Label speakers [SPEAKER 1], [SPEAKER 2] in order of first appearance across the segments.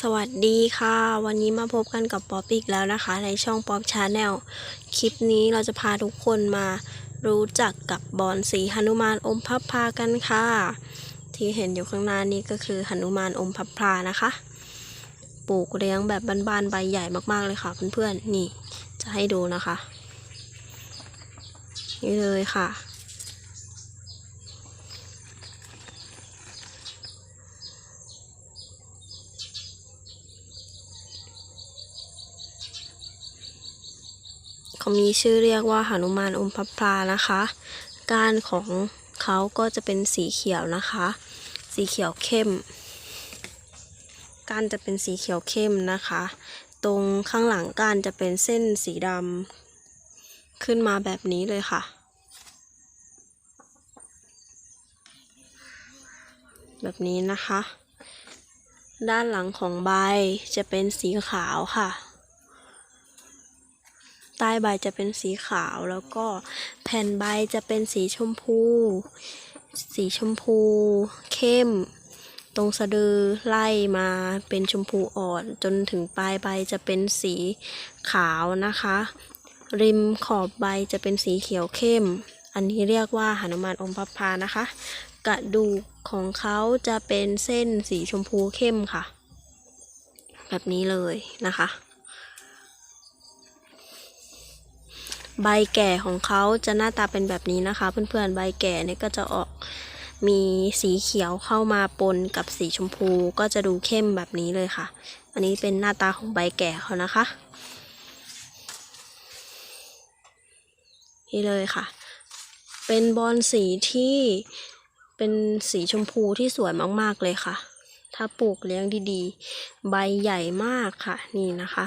[SPEAKER 1] สวัสดีค่ะ วันนี้มาพบกันกับป๊อปอีกแล้วนะคะ ในช่องป๊อปชาแนลคลิปนี้เราจะพาทุกคนมารู้จักกับบอนสีหนุมานอมพับพากันค่ะ ที่เห็นอยู่ข้างหน้านี้ก็คือหนุมานอมพับพานะคะ ปลูกเลี้ยงแบบบ้านๆใบใหญ่มากๆเลยค่ะเพื่อนๆนี่จะให้ดูนะคะ นี่เลยค่ะ เขามีชื่อเรียกว่าหนุมานอมพับพลานะคะ ก้านของเขาก็จะเป็นสีเขียวนะคะ สีเขียวเข้ม ก้านจะเป็นสีเขียวเข้มนะคะ ตรงข้างหลังก้านจะเป็นเส้นสีดำขึ้นมาแบบนี้เลยค่ะ แบบนี้นะคะ ด้านหลังของใบจะเป็นสีขาวค่ะ ใต้ใบจะเป็นสีขาวแล้วก็แผ่นใบจะเป็นสีชมพู สีชมพู เข้ม ตรงสะดือไล่มาเป็นชมพูอ่อน จนถึงปลายใบจะเป็นสีขาวนะคะ ริมขอบใบจะเป็นสีเขียวเข้ม อันนี้เรียกว่าหนุมานอมพับพานะคะ กระดูกของเขาจะเป็นเส้นสีชมพูเข้มค่ะ แบบนี้เลยนะคะ ใบแก่ของเขาจะหน้าตาเป็นแบบนี้นะคะ เพื่อนๆ ใบแก่เนี่ยก็จะออกมีสีเขียวเข้ามาปนกับสีชมพูก็จะดูเข้มแบบนี้เลยค่ะ อันนี้เป็นหน้าตาของใบแก่เขานะคะ นี่เลยค่ะ เป็นบอลสีที่เป็นสีชมพูที่สวยมากๆเลยค่ะ ถ้าปลูกเลี้ยงดีๆ ใบใหญ่มากค่ะ นี่นะคะ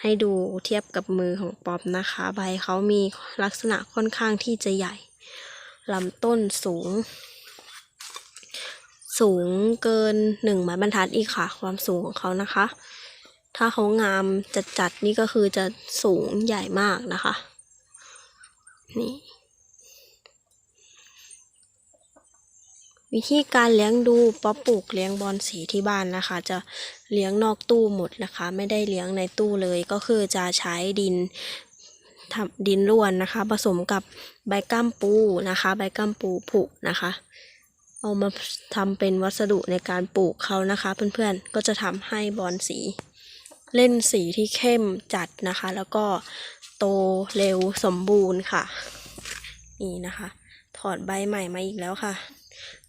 [SPEAKER 1] ให้ดูเทียบกับมือของป๊อปนะคะ ใบเขามีลักษณะค่อนข้างที่จะใหญ่ลำต้นสูง สูงเกินหนึ่งไม้บรรทัดอีกค่ะ ความสูงของเขานะคะ ถ้าเขางามจัดๆนี่ก็คือจะสูงใหญ่มากนะคะ นี่ วิธีการเลี้ยงดูป๊อปปลูกเลี้ยงบอลสีที่บ้านนะคะ จะเลี้ยงนอกตู้หมดนะคะ ไม่ได้เลี้ยงในตู้เลยก็คือจะใช้ดินทำดินร่วนนะคะ ผสมกับใบก้ามปูนะคะ ใบก้ามปูผุนะคะ เอามาทำเป็นวัสดุในการปลูกเขานะคะ เพื่อนๆก็จะทำให้บอลสี เล่นสีที่เข้มจัดนะคะ แล้วก็โตเร็วสมบูรณ์ค่ะ นี่นะคะ ถอดใบใหม่มาอีกแล้วค่ะ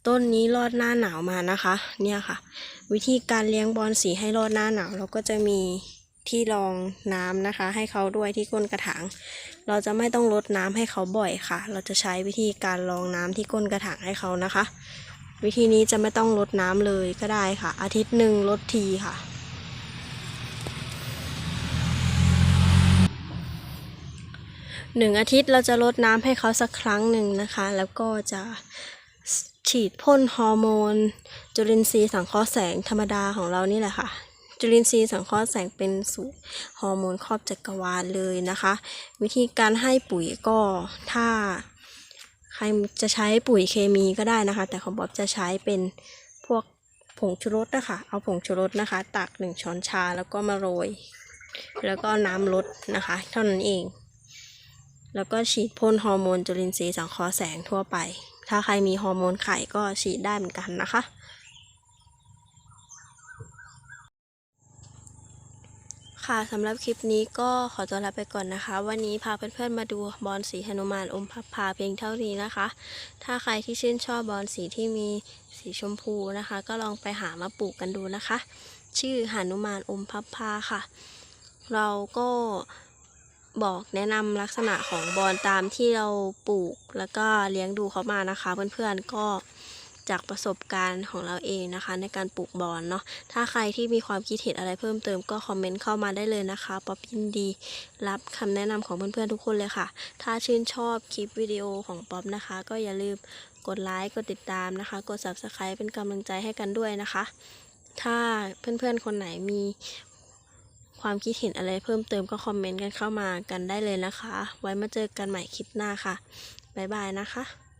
[SPEAKER 1] ต้นนี้รอดหน้าหนาวมานะคะ เนี่ยค่ะ วิธีการเลี้ยงบอลสีให้รอดหน้าหนาว เราก็จะมีที่รองน้ำนะคะ ให้เขาด้วยที่ก้นกระถาง เราจะไม่ต้องรดน้ำให้เขาบ่อยค่ะ เราจะใช้วิธีการรองน้ำที่ก้นกระถางให้เขานะคะ วิธีนี้จะไม่ต้องรดน้ำเลยก็ได้ค่ะ อาทิตย์หนึ่งรดทีค่ะหนึ่งอาทิตย์เราจะลดน้ำให้เขาสักครั้งหนึ่งนะคะ แล้วก็จะ ฉีดพ่นฮอร์โมน จุลินทรีย์สังเคราะห์แสงธรรมดาของเรานี่แหละค่ะ จุลินทรีย์สังเคราะห์แสงเป็นสูตรฮอร์โมนครอบจักรวาลเลยนะคะ วิธีการให้ปุ๋ยก็ถ้า ใครจะใช้ปุ๋ยเคมีก็ได้นะคะ แต่ของบ๊อบจะใช้เป็นพวกผงชูรสนะคะ เอาผงชูรสนะคะ ตักหนึ่งช้อนชาแล้วก็มาโรย แล้วก็น้ำลดนะคะ เท่านั้นเอง แล้วก็ฉีดพ่นฮอร์โมนจุลินทรีย์สังเคราะห์แสงทั่วไป ถ้าใครมีฮอร์โมนไข่ก็ฉีดได้เหมือนกันนะคะ ค่ะสำหรับคลิปนี้ก็ขอตัวลาไปก่อนนะคะ วันนี้พาเพื่อนๆมาดูบอลสีหนุมานอมพับพาเพียงเท่านี้นะคะ ถ้าใครที่ชื่นชอบบอลสีที่มีสีชมพูนะคะ ก็ลองไปหามาปลูกกันดูนะคะ ชื่อหนุมานอมพับพาค่ะ เราก็ บอกแนะนำลักษณะของบอลตามที่เราปลูก แล้วก็เลี้ยงดูเขามานะคะ เพื่อนๆก็จากประสบการณ์ของเราเองนะคะ ในการปลูกบอลเนาะถ้าใครที่มีความคิดเห็นอะไรเพิ่มเติมก็คอมเมนต์เข้ามาได้เลยนะคะป๊อปยินดี รับคำแนะนำของเพื่อนๆทุกคนเลยค่ะ ถ้าชื่นชอบคลิปวิดีโอของป๊อปนะคะ ก็อย่าลืมกดไลค์กดติดตามนะคะ กด subscribe เป็นกำลังใจให้กันด้วยนะคะ ถ้าเพื่อนๆคนไหนมี ความคิดเห็นอะไรเพิ่มเติมก็คอมเมนต์กันเข้ามากันได้เลยนะคะ ไว้มาเจอกันใหม่คลิปหน้าค่ะ บ๊ายบายนะคะ